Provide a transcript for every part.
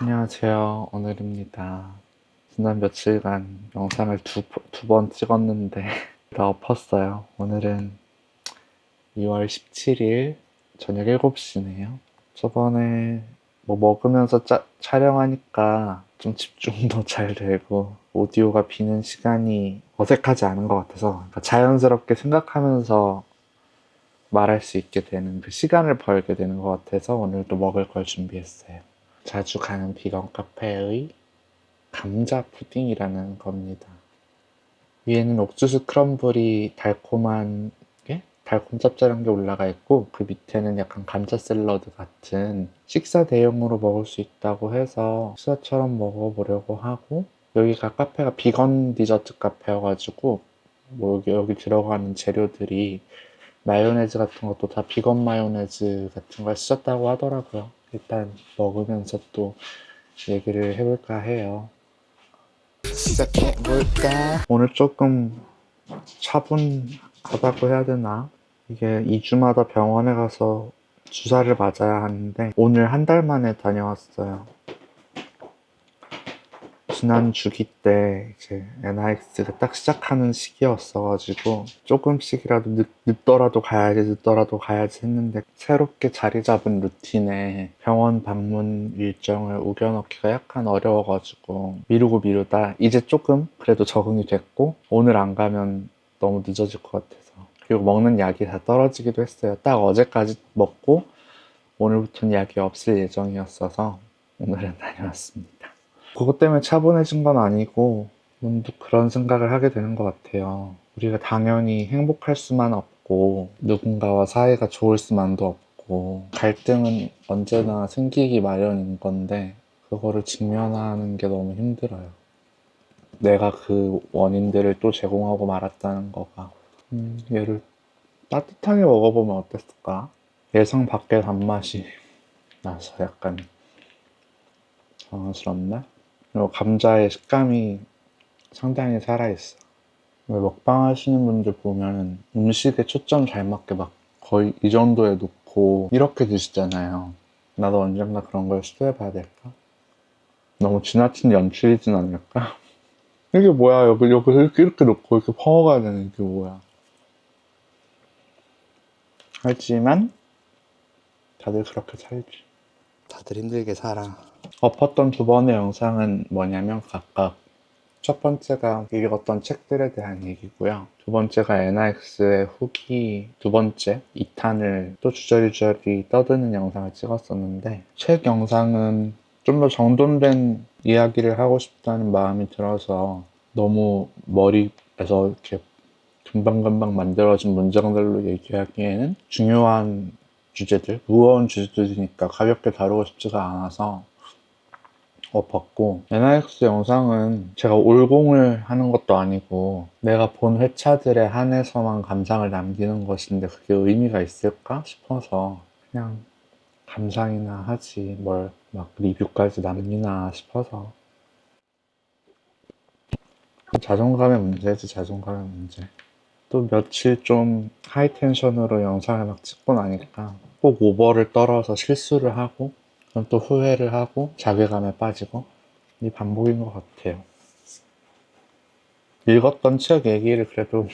안녕하세요. 오늘입니다. 지난 며칠간 영상을 두, 두 번 찍었는데 다 엎었어요. 오늘은 2월 17일 저녁 7시네요. 저번에 뭐 먹으면서 짜- 촬영하니까 좀 집중도 잘 되고 오디오가 비는 시간이 어색하지 않은 것 같아서 그러니까 자연스럽게 생각하면서 말할 수 있게 되는 그 시간을 벌게 되는 것 같아서 오늘도 먹을 걸 준비했어요. 자주 가는 비건 카페의 감자 푸딩이라는 겁니다. 위에는 옥수수 크럼블이 달콤한 게 달콤 짭짤한 게 올라가 있고 그 밑에는 약간 감자 샐러드 같은 식사 대용으로 먹을 수 있다고 해서 식사처럼 먹어보려고 하고 여기가 카페가 비건 디저트 카페여가지고 뭐 여기, 여기 들어가는 재료들이 마요네즈 같은 것도 다 비건 마요네즈 같은 걸 쓰셨다고 하더라고요. 일단 먹으면서 또 얘기를 해볼까 해요. 시작해볼까? 오늘 조금 차분하다고 해야 되나? 이게 2주마다 병원에 가서 주사를 맞아야 하는데 오늘 한 달 만에 다녀왔어요. 지난 주기 때 이제 NIX가 딱 시작하는 시기였어가지고 조금씩이라도 늦, 늦더라도 가야지 늦더라도 가야지 했는데 새롭게 자리 잡은 루틴에 병원 방문 일정을 우겨넣기가 약간 어려워가지고 미루고 미루다 이제 조금 그래도 적응이 됐고 오늘 안 가면 너무 늦어질 것 같아서 그리고 먹는 약이 다 떨어지기도 했어요. 딱 어제까지 먹고 오늘부터는 약이 없을 예정이었어서 오늘은 다녀왔습니다. 그것 때문에 차분해진 건 아니고 문득 그런 생각을 하게 되는 것 같아요. 우리가 당연히 행복할 수만 없고 누군가와 사이가 좋을 수만도 없고 갈등은 언제나 생기기 마련인 건데 그거를 직면하는 게 너무 힘들어요. 내가 그 원인들을 또 제공하고 말았다는 거가 음, 얘를 따뜻하게 먹어보면 어땠을까? 예상 밖의 단맛이 나서 약간 당황스럽네. 감자의 식감이 상당히 살아있어. 왜 먹방 하시는 분들 보면 음식에 초점 잘 맞게 막 거의 이 정도에 놓고 이렇게 드시잖아요. 나도 언젠가 그런 걸 시도해봐야 될까? 너무 지나친 연출이진 않을까? 이게 뭐야, 여기, 여기 이렇게, 이렇게 놓고 이렇게 퍼먹어야 되는 이게 뭐야. 하지만, 다들 그렇게 살지. 다들 힘들게 살아. 엎었던 두 번의 영상은 뭐냐면 각각 첫 번째가 읽었던 책들에 대한 얘기고요. 두 번째가 NIX의 후기 두 번째 2탄을 또 주저리주저리 떠드는 영상을 찍었었는데 책 영상은 좀 더 정돈된 이야기를 하고 싶다는 마음이 들어서 너무 머리에서 이렇게 금방금방 만들어진 문장들로 얘기하기에는 중요한 주제들, 무거운 주제들이니까 가볍게 다루고 싶지가 않아서 엎었고 NIX 영상은 제가 올공을 하는 것도 아니고 내가 본 회차들에 한해서만 감상을 남기는 것인데 그게 의미가 있을까 싶어서 그냥 감상이나 하지 뭘 막 리뷰까지 남기나 싶어서. 자존감의 문제지 자존감의 문제. 또 며칠 좀 하이텐션으로 영상을 막 찍고 나니까 꼭 오버를 떨어서 실수를 하고 그럼 또 후회를 하고 자괴감에 빠지고 이 반복인 것 같아요. 읽었던 책 얘기를 그래도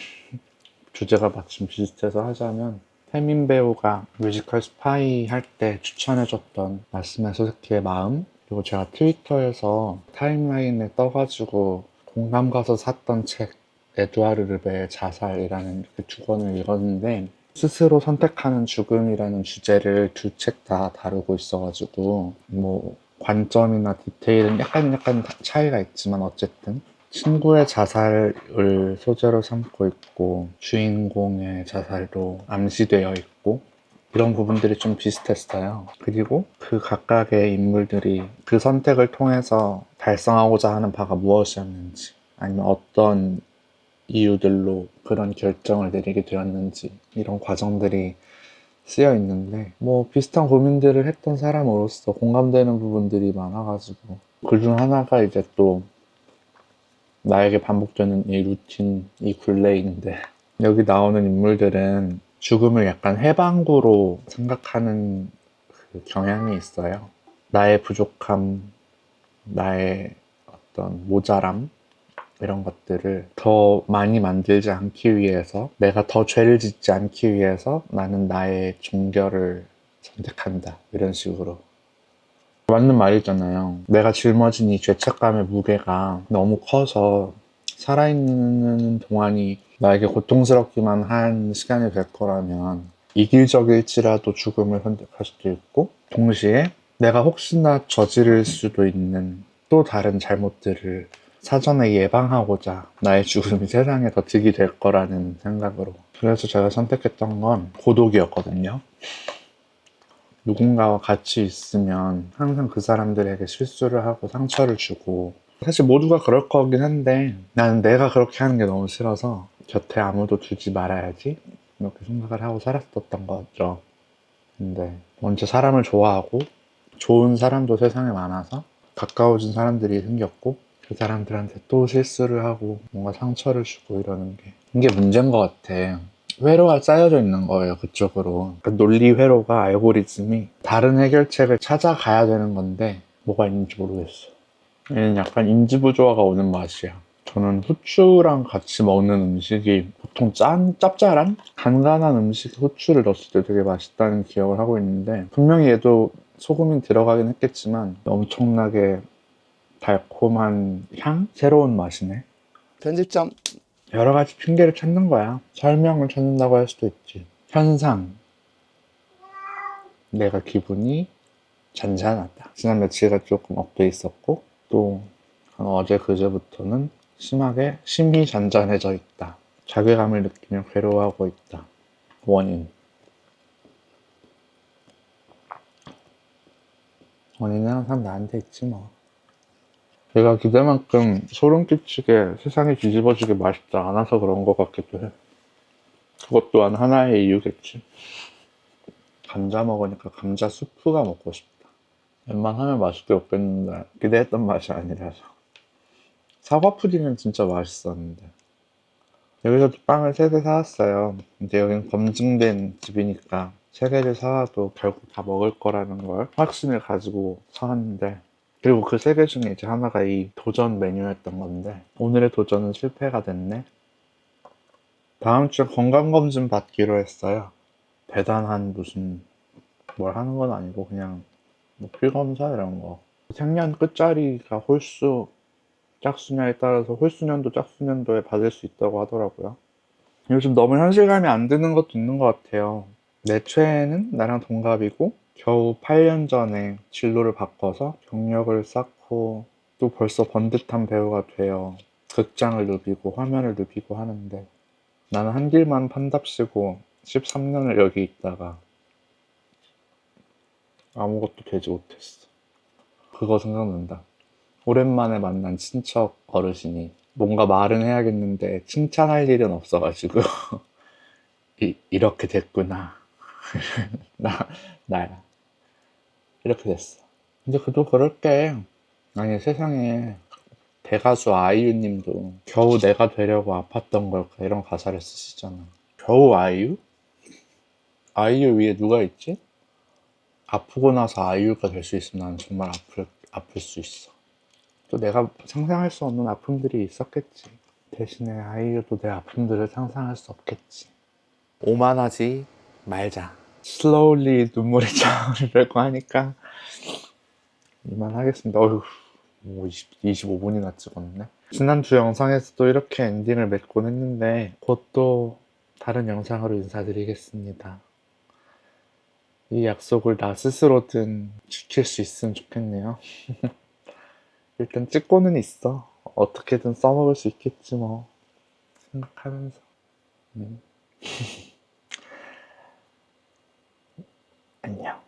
주제가 마침 비슷해서 하자면 태민 배우가 뮤지컬 스파이 할 때 추천해줬던 말씀의 소세키의 마음 그리고 제가 트위터에서 타임라인에 떠가지고 공감 가서 샀던 책 에두아르 르베의 자살이라는 그두 권을 읽었는데 스스로 선택하는 죽음이라는 주제를 두 책 다 다루고 있어가지고 뭐 관점이나 디테일은 약간 약간 차이가 있지만 어쨌든 친구의 자살을 소재로 삼고 있고 주인공의 자살도 암시되어 있고 이런 부분들이 좀 비슷했어요. 그리고 그 각각의 인물들이 그 선택을 통해서 달성하고자 하는 바가 무엇이었는지 아니면 어떤 이유들로 그런 결정을 내리게 되었는지 이런 과정들이 쓰여 있는데 뭐 비슷한 고민들을 했던 사람으로서 공감되는 부분들이 많아가지고 그 중 하나가 이제 또 나에게 반복되는 이 루틴, 이 굴레인데 여기 나오는 인물들은 죽음을 약간 해방구로 생각하는 그 경향이 있어요. 나의 부족함, 나의 어떤 모자람 이런 것들을 더 많이 만들지 않기 위해서 내가 더 죄를 짓지 않기 위해서 나는 나의 종결을 선택한다. 이런 식으로. 맞는 말이잖아요. 내가 짊어진 이 죄책감의 무게가 너무 커서 살아있는 동안이 나에게 고통스럽기만 한 시간이 될 거라면 이길적일지라도 죽음을 선택할 수도 있고 동시에 내가 혹시나 저지를 수도 있는 또 다른 잘못들을 사전에 예방하고자 나의 죽음이 세상에 더 득이 될 거라는 생각으로. 그래서 제가 선택했던 건 고독이었거든요. 누군가와 같이 있으면 항상 그 사람들에게 실수를 하고 상처를 주고. 사실 모두가 그럴 거긴 한데 나는 내가 그렇게 하는 게 너무 싫어서 곁에 아무도 두지 말아야지 이렇게 생각을 하고 살았었던 거죠. 근데 먼저 사람을 좋아하고 좋은 사람도 세상에 많아서 가까워진 사람들이 생겼고 그 사람들한테 또 실수를 하고 뭔가 상처를 주고 이러는 게 이게 문제인 것 같아. 회로가 쌓여져 있는 거예요, 그쪽으로. 그러니까 논리 회로가 알고리즘이 다른 해결책을 찾아가야 되는 건데 뭐가 있는지 모르겠어. 얘는 약간 인지부조화가 오는 맛이야. 저는 후추랑 같이 먹는 음식이 보통 짠, 짭짤한? 간간한 음식에 후추를 넣었을 때 되게 맛있다는 기억을 하고 있는데 분명히 얘도 소금이 들어가긴 했겠지만 엄청나게 달콤한 향? 새로운 맛이네. 편집점 여러 가지 핑계를 찾는 거야. 설명을 찾는다고 할 수도 있지. 현상. 내가 기분이 잔잔하다. 지난 며칠가 조금 업돼 있었고, 또, 한 어제 그제부터는 심하게 심히 잔잔해져 있다. 자괴감을 느끼며 괴로워하고 있다. 원인. 원인은 항상 나한테 있지 뭐. 내가 기대만큼 소름 끼치게 세상이 뒤집어지게 맛있지 않아서 그런 것 같기도 해. 그것 또한 하나의 이유겠지. 감자 먹으니까 감자 수프가 먹고 싶다. 웬만하면 맛있게 먹겠는데 기대했던 맛이 아니라서. 사과 푸딩은 진짜 맛있었는데. 여기서도 빵을 3개 사왔어요. 근데 여긴 검증된 집이니까 3개를 사와도 결국 다 먹을 거라는 걸 확신을 가지고 사왔는데 그리고 그 세 개 중에 이제 하나가 이 도전 메뉴였던 건데 오늘의 도전은 실패가 됐네. 다음 주에 건강검진 받기로 했어요. 대단한 무슨 뭘 하는 건 아니고 그냥 뭐 피검사 이런 거. 생년 끝자리가 홀수 짝수냐에 따라서 홀수년도 짝수년도에 받을 수 있다고 하더라고요. 요즘 너무 현실감이 안 드는 것도 있는 것 같아요. 내 최애는 나랑 동갑이고 겨우 8년 전에 진로를 바꿔서 경력을 쌓고 또 벌써 번듯한 배우가 되어 극장을 누비고 화면을 누비고 하는데 나는 한 길만 판답시고 13년을 여기 있다가 아무것도 되지 못했어. 그거 생각난다. 오랜만에 만난 친척 어르신이 뭔가 말은 해야겠는데 칭찬할 일은 없어가지고 이, 이렇게 됐구나. 나, 나야. 이렇게 됐어. 근데 그도 그럴 게, 아니, 세상에 대가수 아이유 님도 겨우 내가 되려고 아팠던 걸까 이런 가사를 쓰시잖아. 겨우 아이유? 아이유 위에 누가 있지? 아프고 나서 아이유가 될 수 있으면 난 정말 아플, 아플 수 있어. 또 내가 상상할 수 없는 아픔들이 있었겠지. 대신에 아이유도 내 아픔들을 상상할 수 없겠지. 오만하지 말자. Slowly 눈물이 차오르려고 하니까 이만 하겠습니다. 어휴, 뭐 20, 25분이나 찍었네. 지난주 영상에서도 이렇게 엔딩을 맺곤 했는데 곧 또 다른 영상으로 인사드리겠습니다. 이 약속을 나 스스로든 지킬 수 있으면 좋겠네요. 일단 찍고는 있어. 어떻게든 써먹을 수 있겠지 뭐. 생각하면서. 음. 안녕.